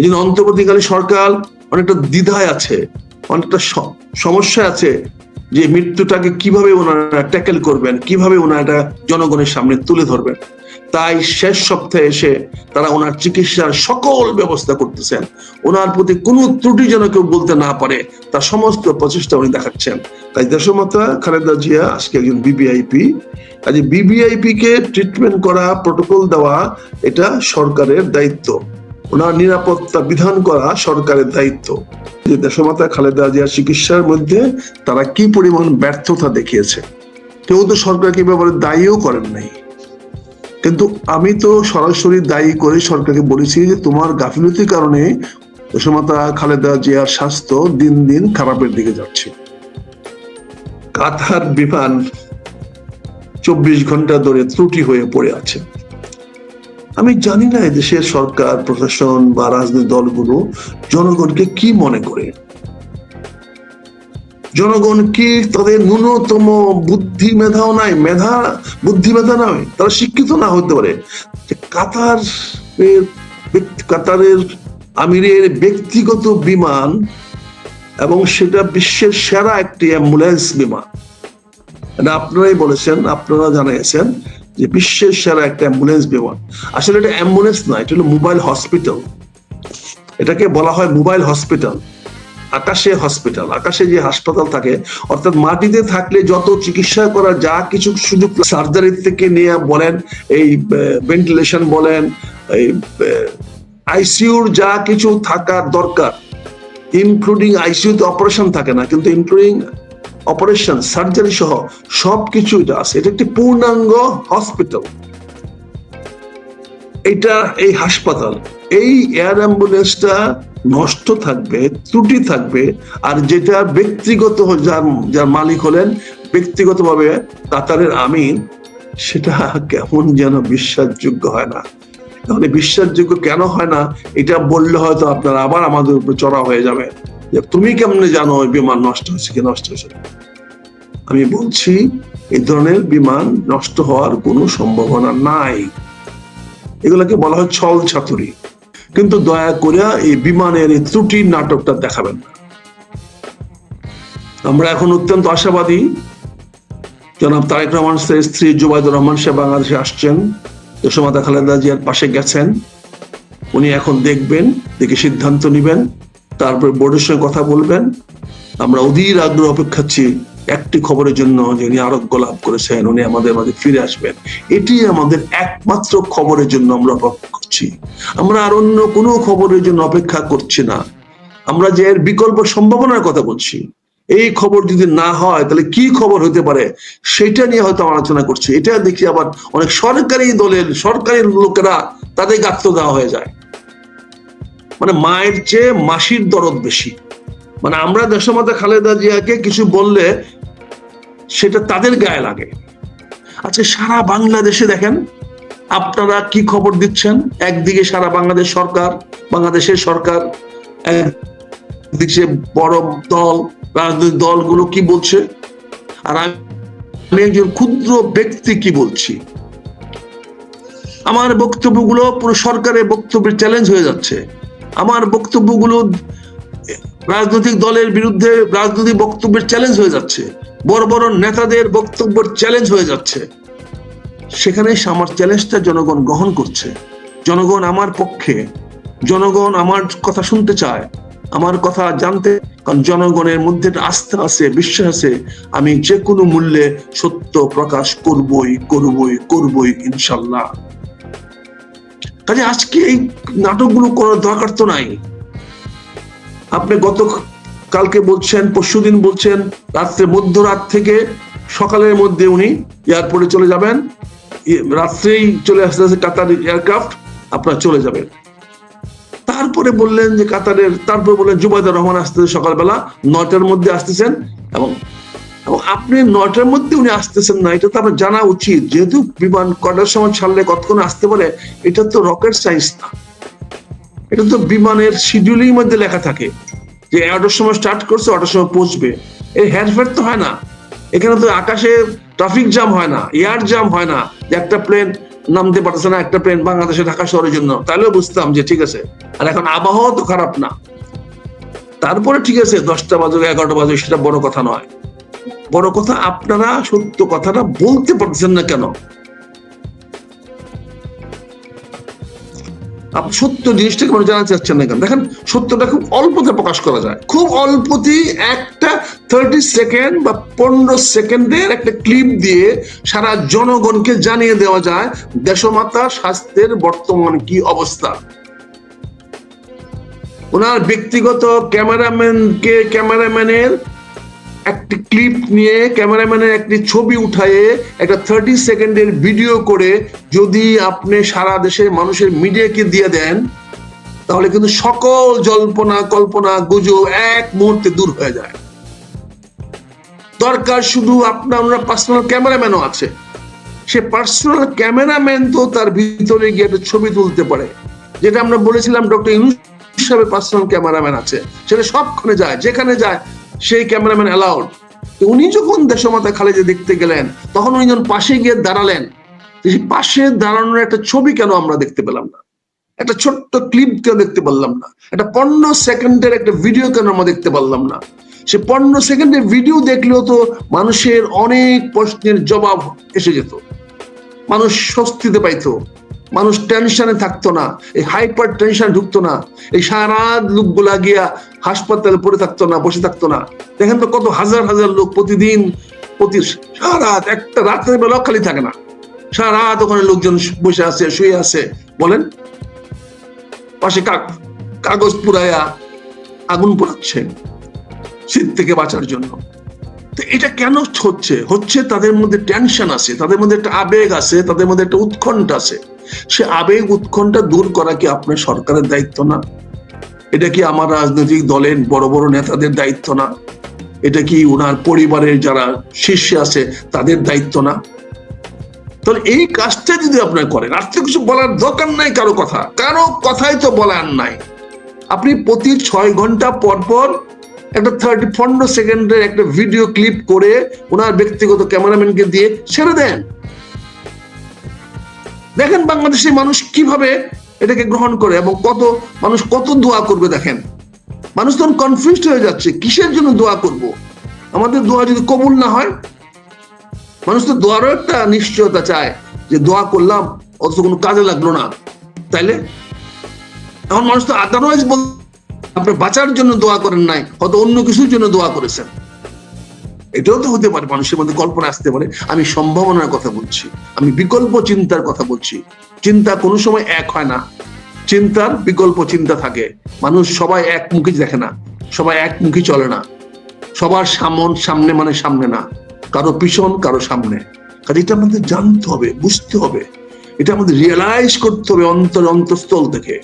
এই জন্য অন্তর্বর্তীকালীন সরকার অনেকটা দ্বিধায় আছে, অনেকটা সমস্যা আছে যে মৃত্যুটাকে কীভাবে ওনারা ট্যাকেল করবেন, কীভাবে ওনারা জনগণের সামনে তুলে ধরবেন। তাই শেষ সপ্তাহে এসে তারা ওনার চিকিৎসার সকল ব্যবস্থা করতেছেন। ওনার প্রতি কোনো ত্রুটি যেন কেউ বলতে না পারে, তার সমস্ত প্রচেষ্টা উনি দেখাচ্ছেন। তাই দেশমাতা খালেদা জিয়া, আজকে একজন বিবিআইপি কাজে বিবিআইপি কে ট্রিটমেন্ট করা প্রোটোকল দেওয়া, এটা সরকারের দায়িত্ব। ওনার নিরাপত্তা বিধান করা সরকারের দায়িত্ব যে দেশমাতা খালেদা জিয়ার চিকিৎসার মধ্যে তারা কি পরিমাণ ব্যর্থতা দেখিয়েছে। কেউ তো সরকারকে ব্যাপারে দায়ীও করেন নাই। কিন্তু আমি তো সরাসরি দায়ী করে সরকারকে বলেছি যে তোমার গাফিলতির কারণে দেশমাতা খালেদা জিয়ার স্বাস্থ্য দিন দিন খারাপের দিকে যাচ্ছে। কাতার বিমান চব্বিশ ঘণ্টা ধরে ত্রুটি হয়ে পড়ে আছে। আমি জানি না দেশের সরকার, প্রশাসন বা রাজনৈতিক দলগুলো জনগণকে কি মনে করে। জনগণ কি তাদের ন্যূনতম বুদ্ধি মেধাও নাই? মেধা, বুদ্ধি মেধা নয় তারা শিক্ষিত না হতে পারে। কাতার কাতারের আমিরের ব্যক্তিগত বিমান এবং সেটা বিশ্বের সেরা একটি অ্যাম্বুলেন্স বিমান। আপনারাই বলেছেন, আপনারা জানিয়েছেন। যে বিশ্বের সেরা একটা অ্যাম্বুলেন্স বিমান আসলে এটা অ্যাম্বুলেন্স না এটা হলো মোবাইল হসপিটাল। এটাকে বলা হয় মোবাইল হসপিটাল। আকাশে হসপিটাল। আকাশে যে হাসপাতাল থাকে, অর্থাৎ মাটিতে থাকলে যত চিকিৎসা করা, যা কিছু সুযোগ সার্জারি থেকে নিয়ে বলেন, এই ভেন্টিলেশন বলেন, এই আইসিউর যা কিছু থাকার দরকার ইনক্লুডিং আইসিউতে অপারেশন থাকে না, কিন্তু ইনক্লুডিং অপারেশন, সার্জারি সহ সবকিছু এটা আছে। এটা একটি পূর্ণাঙ্গ হসপিটাল। এটা এই হাসপাতাল। এই এয়ার অ্যাম্বুলেন্সটা নষ্ট থাকবে, ত্রুটি থাকবে, আর যেটা ব্যক্তিগত যার যার মালিক হলেন, ব্যক্তিগতভাবে কাতারের আমিন সেটা কেমন যেন বিশ্বাসযোগ্য হয় না। তাহলে বিশ্বাসযোগ্য কেন হয় না? এটা বললে হয়তো আপনারা আবার আমাদের উপর চড়া হয়ে যাবে। যে তুমি কেমনে জানো ওই বিমান নষ্ট হয়েছে কি নষ্ট হয়েছে? আমি বলছি, এই ধরনের বিমান নষ্ট হওয়ার কোনো সম্ভাবনা নাই। এগুলোকে বলা হয় ছল ছাতুরি। কিন্তু দয়া করে এই বিমানের এই ত্রুটির নাটকটা দেখাবেন না। আমরা এখন অত্যন্ত আশাবাদী। জনাব তারেক রহমান স্ত্রী জুবাইদুর রহমান, সে বাংলাদেশে আসছেন। যশোমাতা খালেদা জিয়ার পাশে গেছেন। উনি এখন দেখবেন, দেখে সিদ্ধান্ত নেবেন। তারপর বোর্ডের সঙ্গে কথা বলবেন। আমরা অধীর আগ্রহ অপেক্ষাচ্ছি একটি খবরের জন্য যে উনি আরোগ্য লাভ করেছেন, উনি আমাদের মাঝে ফিরে আসবেন। এটি আমাদের একমাত্র খবরের জন্য আমরা অপেক্ষা করছি। আমরা আর অন্য কোনো খবরের জন্য অপেক্ষা করছি না। আমরা যে এর বিকল্প সম্ভাবনার কথা বলছি। এই খবর যদি না হয়, তাহলে কি খবর হতে পারে? সেটা নিয়ে হয়তো আলোচনা করছি। এটা দেখি আবার অনেক সরকারি দলের, সরকারি লোকেরা তাদেরকে আত্মদাহ হয়ে যায়। মানে মায়ের চেয়ে মাসির দরদ বেশি। মানে আমরা দেশমাতা খালেদা জিয়াকে কিছু বললে সেটা তাদের গায়ে লাগে। আচ্ছা সারা বাংলাদেশে দেখেন, আপনারা কি খবর দিচ্ছেন? একদিকে সারা বাংলাদেশ সরকার, বাংলাদেশের সরকার বড় দল, রাজনৈতিক দলগুলো কি বলছে? আর আমি একজন ক্ষুদ্র ব্যক্তি কি বলছি? আমার বক্তব্যগুলো পুরো সরকারের বক্তব্যের চ্যালেঞ্জ হয়ে যাচ্ছে। আমার বক্তব্যগুলো রাজনৈতিক দলের বিরুদ্ধে রাজনৈতিক বক্তব্যের চ্যালেঞ্জ হয়ে যাচ্ছে। বড় বড় নেতাদের বক্তব্যের চ্যালেঞ্জ হয়ে যাচ্ছে। সেখানে আমার চ্যালেঞ্জটা জনগণ গ্রহণ করছে। জনগণ আমার পক্ষে। জনগণ আমার কথা শুনতে চায়। আমার কথা জানতে। কারণ জনগণের মধ্যে আস্থা আছে, বিশ্বাস আছে। আমি যে কোনো মূল্যে সত্য প্রকাশ করবই করবই করবই, ইনশাল্লাহ। কাজে আজকে এই নাটকগুলো করার দরকার তো নাই। আপনি গত কালকে বলছেন পরশুদিন বলছেন, রাত্রে মধ্যরাত থেকে সকালের মধ্যে উনি এয়ারপোর্টে চলে যাবেন। রাত্রেই চলে আসতে আসতে কাতার এয়ারক্রাফট আপনার চলে যাবেন তারপরে বললেন যে কাতারের, তারপরে বললেন জুবাইদুর রহমান আসতেছে সকালবেলা নয়টার মধ্যে আসতেছেন এবং এবং আপনি নয়টার মধ্যে উনি আসতেছেন না, এটা তো আপনার জানা উচিত। যেহেতু বিমান কটার সময় ছাড়লে কতক্ষণ আসতে পারে, এটা তো রকেট সায়েন্স না। এটা তো বিমানের শিডিউলিং মধ্যে লেখা থাকে যে এগারোটার সময় স্টার্ট করছে অটার সময় পৌঁছবে। এই হেরফের তো হয় না। এখানে তো আকাশে ট্রাফিক জ্যাম হয় না এয়ার জ্যাম হয় না যে একটা প্লেন নামতে পারতেছে না, একটা প্লেন বাংলাদেশে ঢাকা শহরের জন্য। তাহলেও বুঝতাম যে ঠিক আছে, আর এখন আবহাওয়া তো খারাপ না। তারপরে ঠিক আছে, দশটা বাজুক, এগারোটা বাজুক, সেটা বড় কথা নয়। বড় কথা, আপনারা সত্য কথাটা বলতে পারছেন না কেন? সত্য জিনিসটাকে মানে জানাতে চাচ্ছেন না কেন? দেখেন, সত্যটা খুব অল্পতে প্রকাশ করা যায়। খুব অল্পতেই একটা থার্টি সেকেন্ড বা পনেরো সেকেন্ডের একটা ক্লিপ দিয়ে সারা জনগণকে জানিয়ে দেওয়া যায়, দেশমাতা স্বাস্থ্যের বর্তমান কি অবস্থা। ওনার ব্যক্তিগত ক্যামেরাম্যানকে, ক্যামেরাম্যানের একটি ক্লিপ নিয়ে ক্যামেরাম্যানের একটি ছবি উঠায়ে একটা থার্টি সেকেন্ডের ভিডিও করে যদি আপনি সারা দেশের মানুষের মিডিয়াকে দিয়ে দেন, তাহলে কিন্তু সকল জল্পনা, কল্পনা, গুজব এক মুহূর্তে দূর হয়ে যায়। দরকার শুধু আপনার ওনার পার্সোনাল ক্যামেরাম্যানও আছে। সে পার্সোনাল ক্যামেরাম্যান তো তার ভিতরে গিয়ে একটা ছবি তুলতে পারে। যেটা আমরা বলেছিলাম ডক্টর ইউনুস হিসাবে পার্সোনাল ক্যামেরাম্যান আছে। সেটা সবখানে যায়, যেখানে যায় সেই ক্যামেরাম্যান অ্যালাউড উনি যখন দেশমাতা খালেদা দেখতে গেলেন, তখন উনি যখন পাশে গিয়ে দাঁড়ালেন সেই পাশে দাঁড়ানোর একটা ছবি কেন আমরা দেখতে পেলাম না? একটা ছোট্ট ক্লিপ কেন দেখতে পারলাম না? একটা পনেরো সেকেন্ডের একটা ভিডিও কেন আমরা দেখতে পারলাম না? সে পনেরো সেকেন্ডের ভিডিও দেখলেও তো মানুষের অনেক প্রশ্নের জবাব এসে যেত। মানুষ স্বস্তিতে পাইতো। মানুষ টেনশনে থাকতো না, এই হাইপার টেনশন ঢুকতো না, এই সারা লোকগুলা গিয়া হাসপাতালে পড়ে থাকতো না, বসে থাকতো না। দেখেন তো কত হাজার হাজার লোক প্রতিদিন, প্রতি সারা একটা রাতের বেলা খালি থাকে না। সারা রাত ওখানে লোকজন বসে আছে, শুয়ে আছে, বলেন? পাশে কাগজ পুরাইয়া আগুন পোড়াচ্ছে শীত থেকে বাঁচার জন্য। তো এটা কেন হচ্ছে? হচ্ছে তাদের মধ্যে টেনশন আছে, তাদের মধ্যে একটা আবেগ আছে, তাদের মধ্যে একটা উৎকণ্ঠা আছে। সে আবেগ উৎকণ্ঠা দূর করা কি আপনার সরকারের দায়িত্ব না? এটা কি আমার রাজনৈতিক দলের বড় বড় নেতাদের দায়িত্ব না? এটা কি ওনার পরিবারের যারা শীর্ষে আছে, তাদের দায়িত্ব না? তাহলে এই কাজটা যদি আপনার করেন, আর তো কিছু বলার দরকার নাই কারও কথা। কারও কথাই তো বলার নাই। আপনি প্রতি ছয় ঘণ্টা পর পর একটা থার্টি পনেরো সেকেন্ডের একটা ভিডিও ক্লিপ করে ওনার ব্যক্তিগত ক্যামেরাম্যানকে দিয়ে ছেড়ে দেন। দেখেন বাংলাদেশের মানুষ কীভাবে এটাকে গ্রহণ করে এবং কত, মানুষ কত দোয়া করবে দেখেন। মানুষ তখন কনফিউজড হয়ে যাচ্ছে, কিসের জন্য দোয়া করব? আমাদের দোয়া যদি কবুল না হয়, মানুষ তো দোয়ারও একটা নিশ্চয়তা চায় যে দোয়া করলাম, অথচ কোনো কাজে লাগল না। তাইলে? এখন মানুষ তো আদারওয়াইজ বল আপনি বাঁচার জন্য দোয়া করেন নাই, হয়তো অন্য কিছুর জন্য দোয়া করেছেন। এটাও তো হতে পারে, মানুষের মধ্যে কল্পনা আসতে পারে। আমি সম্ভাবনার কথা বলছি, আমি বিকল্প চিন্তার কথা বলছি। চিন্তা কোনো সময় এক হয় না। চিন্তার বিকল্প চিন্তা থাকে। মানুষ সবাই একমুখী দেখে না, সবাই একমুখী চলে না। সবার সামন সামনে মানে সামনে না, কারও পিছন, কারও সামনে। কাজে এটা আমাদের জানতে হবে, বুঝতে হবে। এটা আমাদের রিয়েলাইজ করতে হবে অন্তর, অন্তঃস্থল থেকে।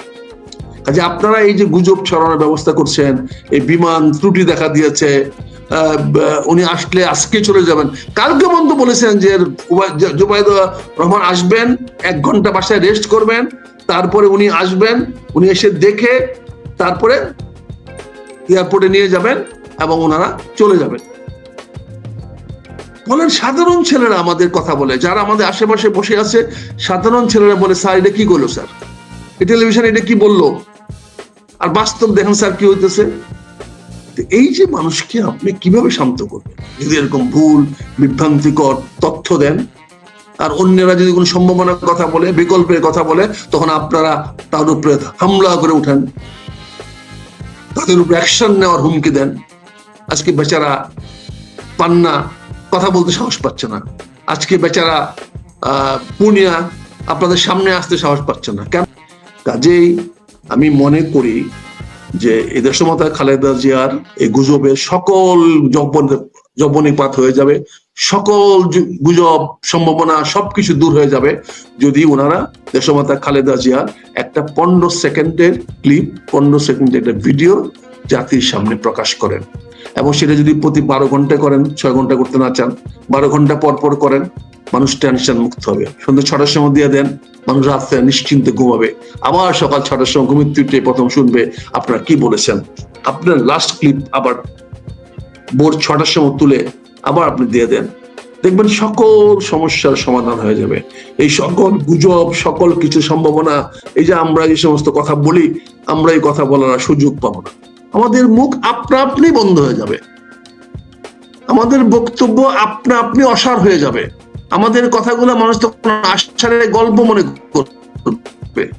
কাজে আপনারা এই যে গুজব ছড়ানোর ব্যবস্থা করছেন, এই বিমান ত্রুটি দেখা দিয়েছে উনি আসলে আজকে চলে যাবেন। কালকে বন্ধু বলেছেন যে জুবাইদ রহমান আসবেন, এক ঘণ্টা বাসায় রেস্ট করবেন, তারপরে উনি আসবেন, উনি এসে দেখে তারপরে এয়ারপোর্টে নিয়ে যাবেন এবং ওনারা চলে যাবেন। বলেন, সাধারণ ছেলেরা আমাদের কথা বলে, যারা আমাদের আশেপাশে বসে আছে, সাধারণ ছেলেরা বলে, স্যার, এটা কি করল, স্যার? টেলিভিশন এটা কি বলল? আর বাস্তব দেখেন স্যার কি হইতেছে? এই যে মানুষকে আপনি কীভাবে শান্ত করবেন? যদি এরকম ভুল, বিভ্রান্তিকর তথ্য দেন, আর অন্যরা যদি কোনো সম্ভাবনার কথা বলে, বিকল্পের কথা বলে, তখন আপনারা তার উপরে হামলা করে উঠেন। তাদের উপরে অ্যাকশন নেওয়ার হুমকি দেন। আজকে বেচারা পান্না কথা বলতে সাহস পাচ্ছে না। আজকে বেচারা, আহ, পুনিয়া আপনাদের সামনে আসতে সাহস পাচ্ছে না। কেন? কাজেই আমি মনে করি যে এই দেশমাতা খালেদা জিয়ার এই গুজবের সকল জবন জবনিপাত হয়ে যাবে, সকল গুজব, সম্ভাবনা সবকিছু দূর হয়ে যাবে যদি ওনারা দেশমাতা খালেদা জিয়ার একটা পনেরো সেকেন্ডের ক্লিপ, পনেরো সেকেন্ডের একটা ভিডিও জাতির সামনে প্রকাশ করেন। এবং সেটা যদি প্রতি বারো ঘণ্টা করেন, ছয় ঘণ্টা করতে না চান, বারো ঘণ্টা পর পর করেন মানুষ টেনশন মুক্ত হবে। সন্ধ্যে ছটার সময় দিয়ে দেন, মানুষ রাত্রে নিশ্চিন্তে ঘুমাবে। আবার সকাল ছটার সময় ঘুমিয়ে তুইটে প্রথম শুনবে, আপনারা কি বলেছেন? আপনার লাস্ট ক্লিপ আবার ভোর ছটার সময় তুলে আবার আপনি দিয়ে দেন। দেখবেন সকল সমস্যার সমাধান হয়ে যাবে। এই সকল গুজব, সকল কিছু সম্ভাবনা, এই যে আমরা যে সমস্ত কথা বলি, আমরা এই কথা বলার সুযোগ পাবো না। আমাদের মুখ আপনা আপনি বন্ধ হয়ে যাবে। আমাদের বক্তব্য আপনা আপনি অসার হয়ে যাবে। আমাদের কথাগুলো মানুষ তখন আশ্চর্যের গল্প মনে করবে।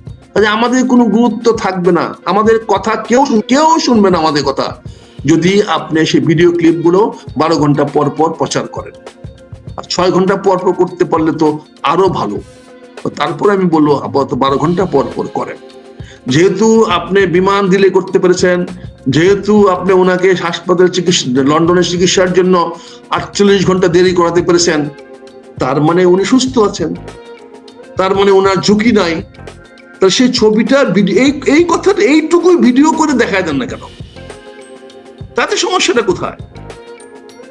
আমাদের কোনো গুরুত্ব থাকবে না। আমাদের কথা কেউ কেউ শুনবে না আমাদের কথা। যদি আপনি সেই ভিডিও ক্লিপগুলো বারো ঘণ্টা পর পর প্রচার করেন। আর ছয় ঘণ্টা পর পর করতে পারলে তো আরও ভালো। তারপরে আমি বলব, আপাতত বারো ঘণ্টা পর পর করেন। যেহেতু আপনি বিমান দিলে করতে পেরেছেন, যেহেতু আপনি ওনাকে হাসপাতালে চিকিৎসা লন্ডনের চিকিৎসার জন্য আটচল্লিশ ঘণ্টা দেরি করাতে পেরেছেন তার মানে উনি সুস্থ আছেন। তার মানে ওনার ঝুঁকি নাই। তা সেই ছবিটা এই এই কথাটা এইটুকুই ভিডিও করে দেখায় দেন না কেন? তাতে সমস্যাটা কোথায়?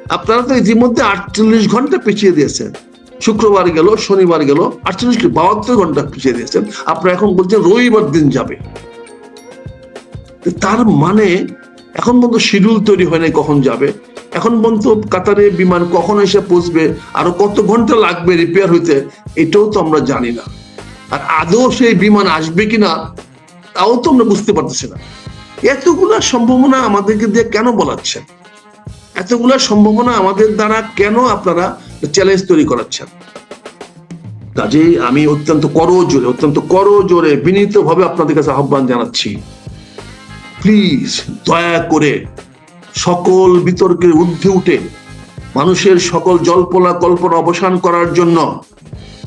আপনারা তো ইতিমধ্যে আটচল্লিশ ঘণ্টা পিছিয়ে দিয়েছেন। শুক্রবার গেল, শনিবার গেল, আটচল্লিশ বাহাত্তর ঘণ্টা পিছিয়ে দিয়েছেন। আপনারা এখন বলছেন রবিবার দিন যাবে। তার মানে এখন পর্যন্ত শিডিউল তৈরি হয় নাই কখন যাবে? এখন পর্যন্ত কাতারে বিমান কখন এসে পৌঁছবে? আরও কত ঘণ্টা লাগবে রিপেয়ার হইতে? এটাও তো আমরা জানি না। আর আদৌ সেই বিমান আসবে কিনা, তাও তো আমরা বুঝতে পারতেছি না। এতগুলা সম্ভাবনা আমাদেরকে দিয়ে কেন বলাচ্ছেন? এতগুলা সম্ভাবনা আমাদের দ্বারা কেন আপনারা চ্যালেঞ্জ তৈরি করাচ্ছেন? কাজেই আমি অত্যন্ত করজোরে অত্যন্ত করজোরে বিনীতভাবে আপনাদের কাছে আহ্বান জানাচ্ছি। প্লিজ দয়া করে সকল বিতর্কের ঊর্ধ্বে উঠে মানুষের সকল জল্পনা কল্পনা অবসান করার জন্য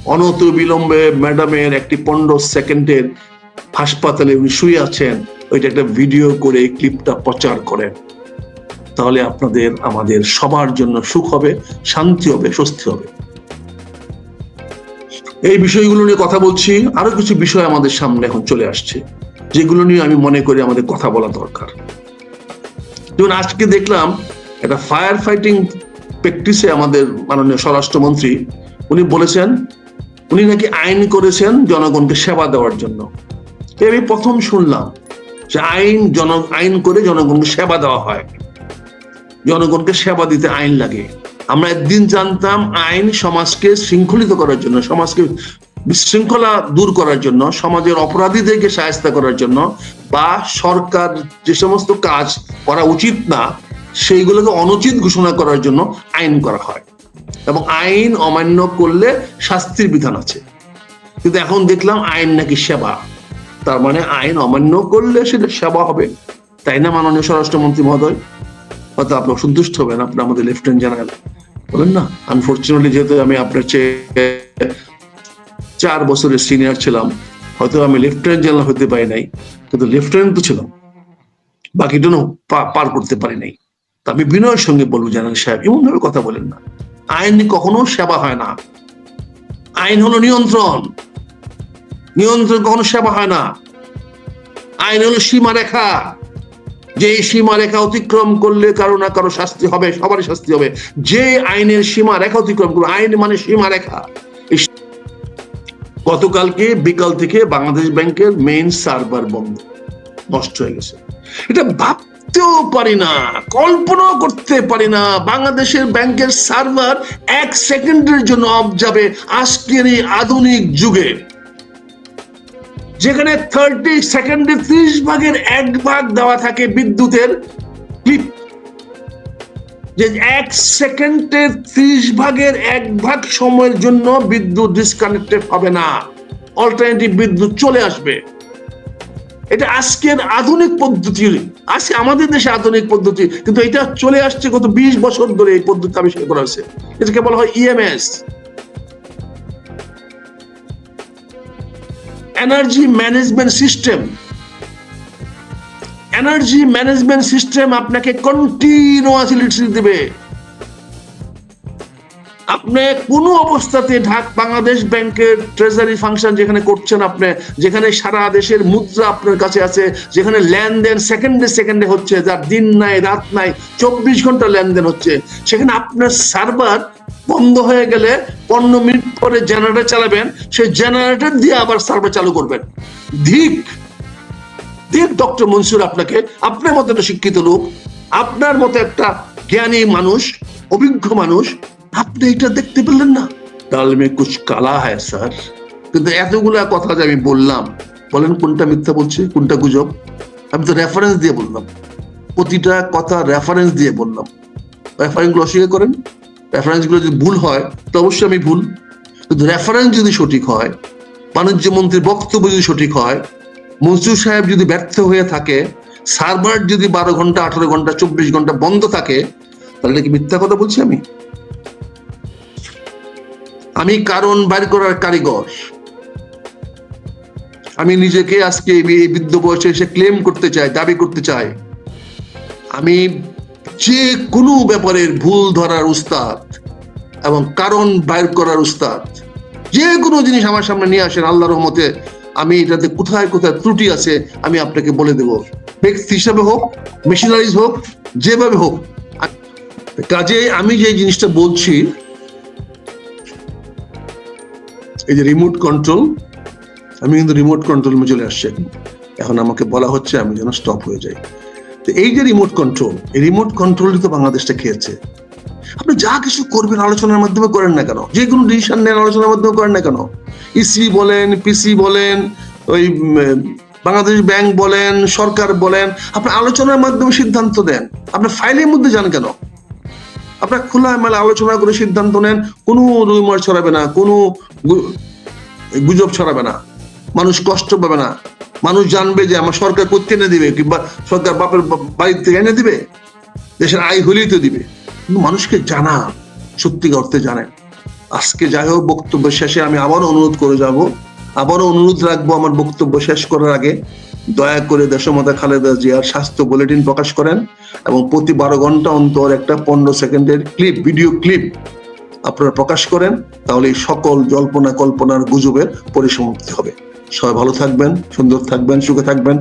অনত বিলম্বে ম্যাডামের একটি পনেরো সেকেন্ডের হাসপাতালে উনি শুয়ে আছেন। ওইটা একটা ভিডিও করে ক্লিপটা প্রচার করেন। তাহলে আপনাদের, আমাদের সবার জন্য সুখ হবে, শান্তি হবে, স্বস্তি হবে। এই বিষয়গুলো নিয়ে কথা বলছি। আরও কিছু বিষয় আমাদের সামনে এখন চলে আসছে। যেগুলো নিয়ে আমি মনে করি আমাদের কথা বলা দরকার। যেমন আজকে দেখলাম একটা ফায়ার ফাইটিং প্র্যাকটিসে আমাদের মাননীয় স্বরাষ্ট্রমন্ত্রী, উনি বলেছেন, উনি নাকি আইন করেছেন জনগণকে সেবা দেওয়ার জন্য। আমি প্রথম শুনলাম যে আইন জন, আইন করে জনগণকে সেবা দেওয়া হয়। জনগণকে সেবা দিতে আইন লাগে। আমরা একদিন জানতাম আইন সমাজকে শৃঙ্খলিত করার জন্য, সমাজকে বিশৃঙ্খলা দূর করার জন্য, সমাজের অপরাধীদেরকে সাহায্য করার জন্য বা সরকার যে সমস্ত কাজ করা উচিত না, সেইগুলোকে অনুচিত ঘোষণা করার জন্য আইন করা হয়। এবং আইন অমান্য করলে শাস্তির বিধান আছে। কিন্তু এখন দেখলাম আইন নাকি সেবা। তার মানে আইন অমান্য করলে সেটা সেবা হবে। তাই না, মাননীয় স্বরাষ্ট্রমন্ত্রী মহোদয়? হয়তো আপনি সন্তুষ্ট হবেন, আপনি আমাদের লেফটেন্যান্ট জেনারেল। বলেন না আনফর্চুনেটলি যেহেতু আমি আপনার চেয়ে চার বছরের সিনিয়র ছিলাম। হয়তো আমি লেফটেন্যান্ট জেনারেল হতে পারি নাই, কিন্তু লেফটেন্যান্ট তো ছিলাম। বাকিটা পার করতে পারি নাই। তা আমি বিনয়ের সঙ্গে বলব জেনারেল সাহেব এমন ভাবে কথা বলেন না। আইন কখনো সেবা হয় না। আইন হলো নিয়ন্ত্রণ। নিয়ন্ত্রণ কখনো সেবা হয় না। আইন হলো সীমারেখা। যে সীমারেখা অতিক্রম করলে কারও না কারও শাস্তি হবে, সবারই শাস্তি হবে। যে আইনের সীমা রেখা অতিক্রম করবে, আইন মানে সীমারেখা। গতকালকে বিকাল থেকে বাংলাদেশ ব্যাংকের মেইন সার্ভার বন্ধ। নষ্ট হয়ে গেছে। এটা ভাবতেও পারি না, কল্পনাও করতে পারি না বাংলাদেশের ব্যাংকের সার্ভার এক সেকেন্ডের জন্য অফ যাবে আজকের এই আধুনিক যুগে। যেখানে থার্টি সেকেন্ডে ত্রিশ ভাগের এক ভাগ দেওয়া থাকে বিদ্যুতের ক্লিপ যে এক সেকেন্ডে ত্রিশ ভাগের এক ভাগ সময়ের জন্য বিদ্যুৎ ডিসকানেক্টেড হবে না। অল্টারনেটিভ বিদ্যুৎ চলে আসবে। এটা আজকের আধুনিক পদ্ধতি। আছে আমাদের দেশে আধুনিক পদ্ধতি, কিন্তু এটা চলে আসছে গত বিশ বছর ধরে এই পদ্ধতি আবিষ্কার করা হয়েছে। এটাকে বলা হয় EMS energy management system energy management system আপনাকে কন্টিনিউয়াস ইলেকট্রিসিটি দেবে। আপনি কোনো অবস্থাতে ঢাক বাংলাদেশ ব্যাংকের ট্রেজারি ফাংশন যেখানে করছেন আপনি, যেখানে সারা দেশের মুদ্রা আপনার কাছে আছে, যেখানে লেনদেন সেকেন্ডে সেকেন্ডে হচ্ছে, যার দিন নাই, রাত নাই, চব্বিশ ঘণ্টা লেনদেন হচ্ছে, সেখানে আপনার সার্ভার বন্ধ হয়ে গেলে পনেরো মিনিট পরে জেনারেটর চালাবেন, সেই জেনারেটর দিয়ে আবার সার্ভার চালু করবেন। ধিক ধিক ডক্টর মনসুর আপনাকে, আপনার মতো একটা শিক্ষিত লোক, আপনার মতো একটা জ্ঞানী মানুষ, অভিজ্ঞ মানুষ, আপনি এটা দেখতে পেলেন না? ডাল মে কালা হ্যায় স্যার। কিন্তু এতগুলা কথা যে আমি বললাম, বলেন কোনটা মিথ্যা বলছে, কোনটা গুজব? আমি তো রেফারেন্স দিয়ে বললাম। প্রতিটা কথা রেফারেন্স দিয়ে বললাম। রেফারেন্সগুলো অস্বীকার করেন? রেফারেন্সগুলো যদি ভুল হয়, তো অবশ্যই আমি ভুল। কিন্তু রেফারেন্স যদি সঠিক হয় বাণিজ্য মন্ত্রীর বক্তব্য যদি সঠিক হয় মনসুর সাহেব যদি ব্যর্থ হয়ে থাকে, সার্ভার যদি বারো ঘণ্টা, আঠারো ঘণ্টা, চব্বিশ ঘণ্টা বন্ধ থাকে, তাহলে কি মিথ্যা কথা বলছি আমি? আমি কারণ বাইর করার কারিগর। আমি নিজেকে আজকে এই বৃদ্ধ বয়সে এসে ক্লেম করতে চাই, দাবি করতে চাই। আমি যে কোনো ব্যাপারের ভুল ধরার উস্তাদ এবং কারণ বাইর করার উস্তাদ, যে কোনো জিনিস আমার সামনে নিয়ে আসেন, আল্লাহর রহমতে আমি এটাতে কোথায় কোথায় ত্রুটি আছে, আমি আপনাকে বলে দেব। ব্যক্তি হিসাবে হোক মেশিনারিজ হোক, যেভাবে হোক কাজে আমি যে জিনিসটা বলছি, এই যে রিমোট কন্ট্রোল আমি কিন্তু রিমোট কন্ট্রোল চলে আসছি এখন। আমাকে বলা হচ্ছে আমি যেন স্টপ হয়ে যাই। তো এই যে রিমোট কন্ট্রোল এই রিমোট কন্ট্রোলই তো বাংলাদেশটা খেয়েছে। আপনি যা কিছু করবেন আলোচনার মাধ্যমে করেন না কেন? যে কোনো ডিসিশন নেন, আলোচনার মাধ্যমে করেন না কেন? ইসি বলেন পিসি বলেন, ওই বাংলাদেশ ব্যাংক বলেন, সরকার বলেন, আপনি আলোচনার মাধ্যমে সিদ্ধান্ত দেন আপনি ফাইলের মধ্যে যান কেন? আপনার খোলা মেলা আলোচনা করে সিদ্ধান্ত নেন, কোনো রুমার ছড়াবে না, কোনো গুজব ছড়াবে না, মানুষ কষ্ট পাবে না। মানুষ জানবে যে আমার সরকার করতে এনে দিবে, কিংবা সরকার বাপের বাড়ির থেকে এনে দিবে? দেশের আয় হলেই তো দিবে। মানুষকে জানা সত্যিকার অর্থে জানেন আজকে যাই হোক, বক্তব্য শেষে আমি আবারও অনুরোধ করে যাব। আবারও অনুরোধ রাখব আমার বক্তব্য শেষ করার আগে। দয়া করে দেশমাতা খালেদা জিয়ার স্বাস্থ্য বুলেটিন প্রকাশ করেন এবং প্রতি বারো ঘণ্টা অন্তর একটা পনেরো সেকেন্ডের ক্লিপ, ভিডিও ক্লিপ আপনারা প্রকাশ করেন। তাহলে সকল জল্পনা কল্পনার গুজবের পরিসমাপ্তি হবে। সবাই ভালো থাকবেন, সুন্দর থাকবেন, সুখে থাকবেন।